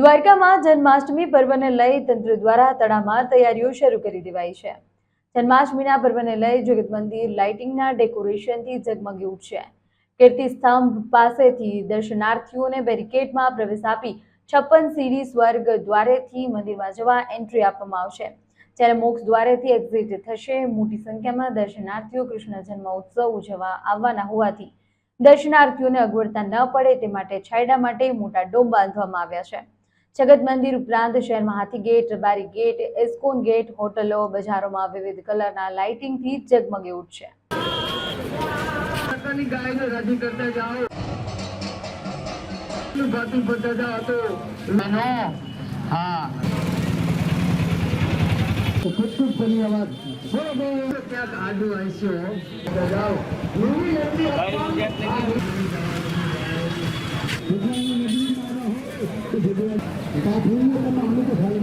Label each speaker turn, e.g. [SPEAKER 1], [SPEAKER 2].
[SPEAKER 1] દ્વારકામાં જન્માષ્ટમી પર્વને લઈ તંત્ર દ્વારા તડામાર તૈયારીઓ શરૂ કરી દેવાઈ છે. જન્માષ્ટમીના પર્વને લઈ જગત મંદિર લાઇટિંગના ડેકોરેશનથી ઝગમગી ઉઠશે. કીર્તિ સ્તંભ પાસેથી દર્શનાર્થીઓને બેરિકેડમાં પ્રવેશ આપી છપ્પન સીડી સ્વર્ગ દ્વારેથી મંદિરમાં જવા એન્ટ્રી આપવામાં આવશે. જ્યારે મોક્ષ દ્વારેથી એક્ઝિટ થશે, મોટી સંખ્યામાં દર્શનાર્થીઓ કૃષ્ણ જન્મ ઉત્સવ ઉજવવા આવવાના હોવાથી દર્શનાર્થીઓને અગવડતા ન પડે તે માટે છાયડા માટે મોટા ડોમ બાંધવામાં આવ્યા છે. જગત મંદિર ઉપરાંત શહેરમાં હાથી ગેટ બારી ગેટ એસ્કોન ગેટ હોટલો બજારોમાં વિવિધ કલરના લાઇટિંગથી ઝગમગી ઉઠશે.
[SPEAKER 2] માતાની এটা ভুল আমি তো ভালো